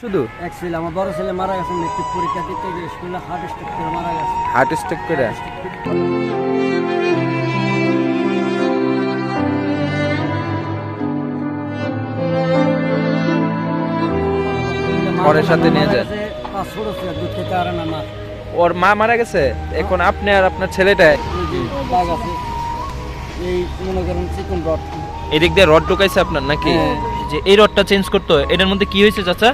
শুধু? এক ছেলে আমার বড় ছেলে মারা গেছে মেট্রিক পরীক্ষা দিতে গিয়ে স্কুলে হার্ট স্ট্রোক করে মারা গেছে। হার্ট স্ট্রোক করে? পরের সাথে নিয়ে মারা যান। পাঁচ ছোট ছিল দুধ খেতে পারে না। মা ওর মা মারা গেছে? এখন আপনি আর আপনার ছেলেটা? ওই আছে। এই মনে করেন চিকন রড। এদিক দিয়ে রড ঢুকাইছে আপনার নাকি? হ্যাঁ। যে এই রডটা চেঞ্জ করতে হয় এটার মধ্যে কি হয়েছে চাচা?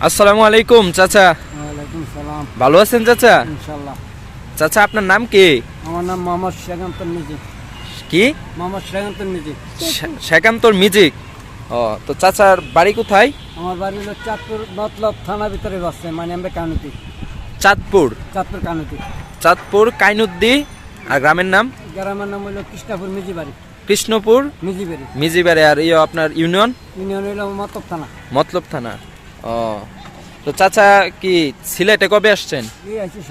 আসসালামু আলাইকুম চাচা। ভালো আছেন চাচা? চাচা আপনার নাম কি? আমার নাম মোহাম্মদ শেখান্তর মিজি কি? মোহাম্মদ শেখান্তর মিজি শে- শেকান্তর মিজিক ও তো চাচার বাড়ি কোথায়? আমার বাড়ি হলো চাঁদপুর মতলব থানার ভিতরে বসছে মানে আমরা কানুতি। চাঁদপুর। চাঁদপুর কানুতি। চাঁদপুর কাইনুদ্দি আর গ্রামের নাম? গ্রামের নাম হলো কৃষ্ণাপুর মিজি বাড়ি কৃষ্ণপুর মিজি মিজিবাড়ি আর ইয়ে আপনার ইউনিয়ন? ইউনিয়ন হইল মতলব থানা। মতলব থানা। ও তো চাচা কি সিলেটে কবে আসছেন?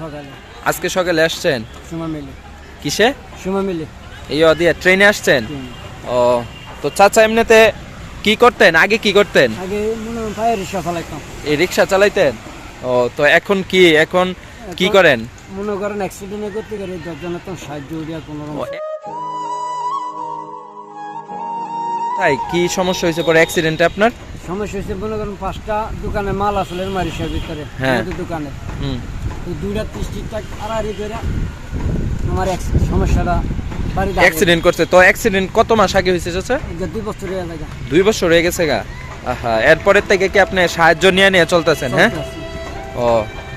সকালে। আজকে সকালে আসছেন? কিসে? এই দিয়ে ট্রেনে আসছেন? ও তো চাচা এমনিতে কি করতেন? আগে কি করতেন? আগে রিক্সা চালাইতাম। এই রিক্সা চালাইতেন? ও তো এখন কি? এখন কি করেন? মনে করেন অ্যাক্সিডেন্টে করতে গেলে দশজনের তো সাহায্য কোনো কি সমস্যা হয়েছে? পরে অ্যাক্সিডেন্টে আপনার? সমস্যা হয়েছে মনে করেন পাঁচটা দোকানে মাল আসলে মারিসের ভিতরে হ্যাঁ। দোকানে। হুম। তো দুইটা ত্রিশ ঠিকঠাক আড়াআড়ি করে আমার সমস্যাটা অ্যাক্সিডেন্ট করছে। তো অ্যাক্সিডেন্ট কত মাস আগে হয়েছে চাচা? দুই বছর হয়ে লাগে দুই বছর হয়ে গেছে গা? আহা এরপরের থেকে কি আপনি সাহায্য নিয়ে নিয়ে চলতেছেন হ্যাঁ? ও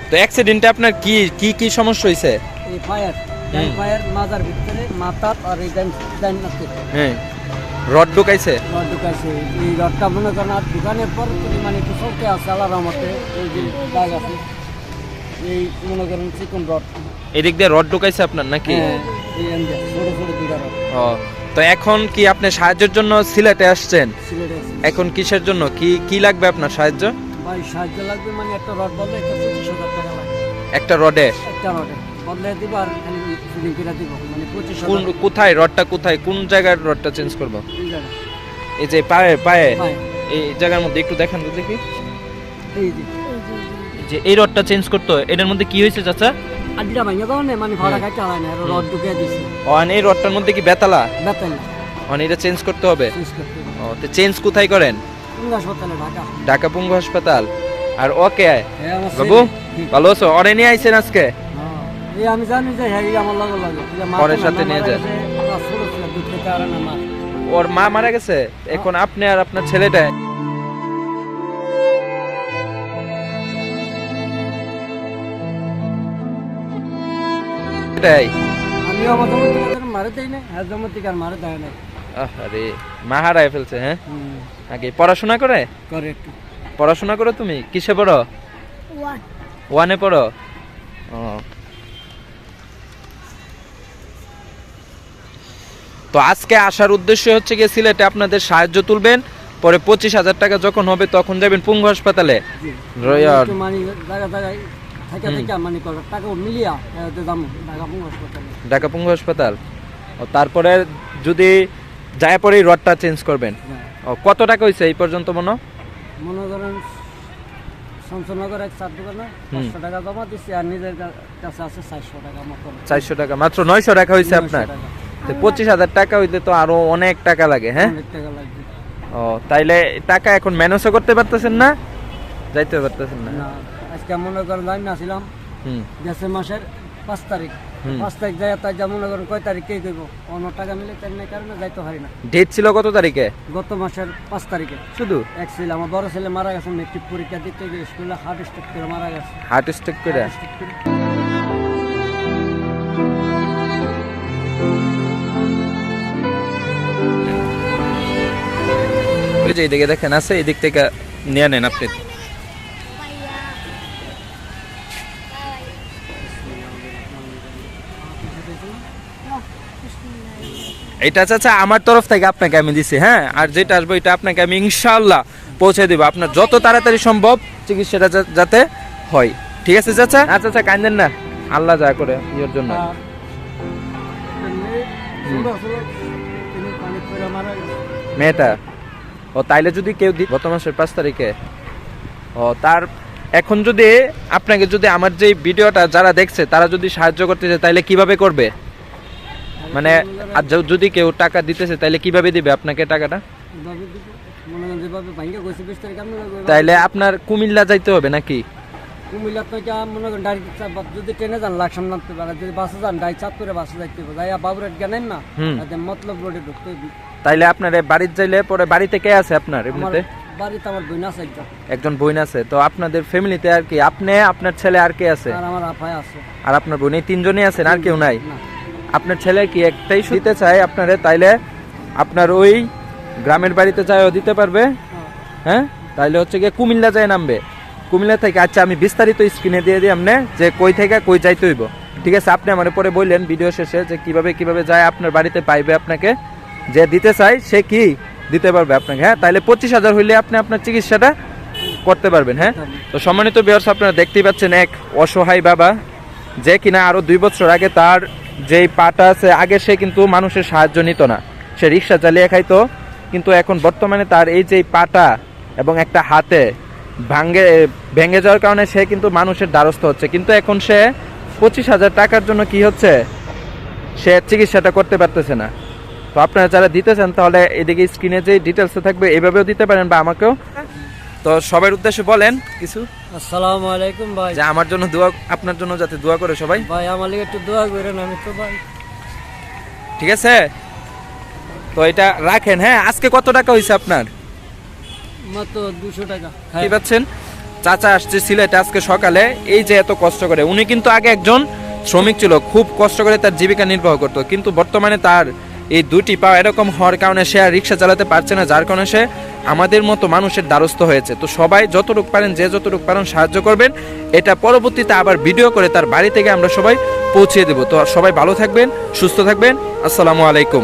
তো অ্যাক্সিডেন্টে আপনার কি কি কি সমস্যা হয়েছে? এই ফায়ার ফায়ার মাথার ভিতরে মাথা আর এই হ্যাঁ। রড ঢুকাইছে? রড ঢুকাইছে। এই রডটা মনে করেন আর দোকানের পর মানে একটু চলতে আছে আলাদা মতে। এই যে দাগ আছে এই মনে করেন চিকন রড। এদিক দিয়ে রড ঢুকাইছে আপনার নাকি? হ্যাঁ এই এন্ডে ছোট ছোট দুইটা রড। ও তো এখন কি আপনি সাহায্যের জন্য সিলেটে আসছেন? সিলেটে এখন কিসের জন্য? কি কি লাগবে আপনার সাহায্য? ভাই সাহায্য লাগবে মানে একটা রড বদলে একটা পঁচিশ হাজার টাকা লাগবে। একটা রডে? একটা রডে। বদলে দিব দিব মানে পঁচিশ কোন কোথায় রডটা কোথায়? কোন জায়গার রডটা চেঞ্জ করব? এই যে পায়ে পায়ে। এই জায়গার মধ্যে একটু দেখান তো দেখি। এই যে। যে এই রডটা চেঞ্জ করতে হয় এটার মধ্যে কি হয়েছে চাচা? ভাঙে দাও না মানে ভাড়া হয়। না রড ঢুকে দিছি। আর এই রডটার মধ্যে কি বেতালা? বেতন মানে এটা চেঞ্জ করতে হবে। ও তো চেঞ্জ কোথায় করেন? ঢাকা। ঢাকা পঙ্গু হাসপাতাল। আর ওকে হ্যাঁ বাবু ভালো আছো? অরে নিয়ে আইছেন আজকে? হ্যাঁ, এই আমি জানি যে হ্যাঁ আমার লগে লগে। পরের সাথে নিয়ে যায়। ওর মা। মারা গেছে? এখন আপনি আর আপনার ছেলেটা মারে দেই না হ্যাঁ জমি থেকে মারে দেয় না আরে মা হারায় ফেলছে হ্যাঁ? আগে পড়াশোনা করে? করে একটু। পড়াশোনা করো তুমি? কিসে পড়ো? ওয়ানে পড়ো? ও তো আজকে আসার উদ্দেশ্য হচ্ছে গিয়ে সিলেটে আপনাদের সাহায্য তুলবেন। পরে পঁচিশ হাজার টাকা যখন হবে তখন যাবেন পুঙ্গ হাসপাতালে। ঢাকা পুঙ্গ হাসপাতালে। তারপরে যদি যায় পরে রডটা চেঞ্জ করবেন। কত টাকা হয়েছে এই পর্যন্ত মনে? মনে করেন শামসনগর এক চার দোকানে পাঁচশো টাকা জমা দিচ্ছি আর নিজের কাছে আছে চারশো টাকা মতো চারশো টাকা মাত্র নয়শো টাকা হয়েছে আপনার? পঁচিশ হাজার টাকা হইলে তো আরও অনেক টাকা লাগে হ্যাঁ? ও তাইলে টাকা এখন ম্যানেজও করতে পারতেছেন না? যাইতে পারতেছেন না? আজকে মনে করেন লাইন হুম। গেছে মাসের পাঁচ তারিখ। পাঁচ তারিখ তাই যা মনে করেন কয় তারিখ কে করব অন্য টাকা মিলে তাই না কারণে যাইতে পারি না। ডেট ছিল কত তারিখে? গত মাসের পাঁচ তারিখে। শুধু? এক ছেলে আমার বড় ছেলে মারা গেছে মেট্রিক পরীক্ষা দিতে গিয়ে স্কুলে হার্ট স্ট্রোক করে মারা গেছে। হার্ট স্ট্রোক করে। ওই যে এইদিকে দেখেন আছে থেকে নিয়ে নেন আপনি। এটা চাচা আমার তরফ থেকে আপনাকে আমি দিছি হ্যাঁ? আর যেটা আসবে এটা আপনাকে আমি ইনশাল্লাহ পৌঁছে দিব। আপনার যত তাড়াতাড়ি সম্ভব চিকিৎসাটা যাতে হয়। ঠিক আছে চাচা? না চাচা কান্দেন না। আল্লাহ যা করে ইয়ের জন্য। গেছে। মেয়েটা? ও তাইলে যদি কেউ গত মাসের পাঁচ তারিখে ও তার এখন যদি আপনাকে যদি আমার যে ভিডিওটা যারা দেখছে তারা যদি সাহায্য করতে চায় তাহলে কীভাবে করবে? মানে আর যদি কেউ টাকা দিতেছে তাহলে কীভাবে দিবে আপনাকে টাকাটা? মনে তাইলে আপনার কুমিল্লা যাইতে হবে নাকি? কুমিল্লা থেকে মনে করেন ডাইরেক্ট যদি ট্রেনে যান লাকসাম নামতে পারে যদি বাসে যান ডাইরেক্ট চাপ করে বাসে যাইতে হবে। যাই বাবুরেট গেলেন না। মতলব রোডে ঢুকতে। তাইলে আপনার বাড়ির যাইলে পরে বাড়িতে কে আছে আপনার এমনিতে? বাড়িতে আমার বোন আছে একটা একজন বোন আছে। তো আপনাদের ফ্যামিলিতে আর কি আপনি আপনার ছেলে আর কে আছে? আর আমার আপায় আছে। আর আপনার বোন এই তিনজনই আছেন আর কেউ নাই? আপনার ছেলে কি একটাই দিতে চায় আপনারে? তাইলে আপনার ওই গ্রামের বাড়িতে যায়ও দিতে পারবে। হ্যাঁ। তাইলে হচ্ছে গিয়ে কুমিল্লা যায় নামবে। কুমিল্লা থেকে আচ্ছা আমি বিস্তারিত স্ক্রিনে দিয়ে দিই আপনি যে কই থেকে কই যাইতে হইব। ঠিক আছে আপনি আমার পরে বললেন ভিডিও শেষে যে কীভাবে কীভাবে যায় আপনার বাড়িতে পাইবে আপনাকে। যে দিতে চাই সে কি দিতে পারবে আপনাকে? হ্যাঁ তাইলে পঁচিশ হাজার হইলে আপনি আপনার চিকিৎসাটা করতে পারবেন হ্যাঁ? তো সম্মানিত বিয়ার্স আপনারা দেখতেই পাচ্ছেন এক অসহায় বাবা, যে কিনা আরও দুই বছর আগে তার যেই পাটা আছে, আগে সে কিন্তু মানুষের সাহায্য নিত না। সে রিক্সা চালিয়ে খাইতো, কিন্তু এখন বর্তমানে তার এই যে পাটা এবং একটা হাতে ভাঙ্গে, ভেঙে যাওয়ার কারণে সে কিন্তু মানুষের দ্বারস্থ হচ্ছে। কিন্তু এখন সে পঁচিশ হাজার টাকার জন্য কি হচ্ছে? সে চিকিৎসাটা করতে পারতেছে না। তো আপনারা যারা দিতে চান তাহলে এদিকে স্ক্রিনে যে ডিটেলসে থাকবে এভাবেও দিতে পারেন বা আমাকেও। তো সবার উদ্দেশ্যে বলেন কিছু। আসসালামু আলাইকুম ভাই। যে আমার জন্য দোয়া আপনার জন্য যাতে দোয়া করে সবাই। ভাই আমার লিগে একটু দোয়া করেন আমি তো ভাই। ঠিক আছে? তো এটা রাখেন হ্যাঁ? আজকে কত টাকা হয়েছে আপনার? মাত্র দুশো টাকা। কি পাচ্ছেন? চাচা আসছে সিলেটে আজকে সকালে। এই যে এত কষ্ট করে। উনি কিন্তু আগে একজন শ্রমিক ছিল খুব কষ্ট করে তার জীবিকা নির্বাহ করতো। কিন্তু বর্তমানে তার এই দুটি পা এরকম হওয়ার কারণে সে আর রিক্সা চালাতে পারছে না, যার কারণে সে আমাদের মতো মানুষের দ্বারস্থ হয়েছে। তো সবাই যতটুক পারেন, যে যতটুক পারেন সাহায্য করবেন। এটা পরবর্তীতে আবার ভিডিও করে তার বাড়ি থেকে আমরা সবাই পৌঁছে দেব। তো সবাই ভালো থাকবেন, সুস্থ থাকবেন। আসসালামু আলাইকুম।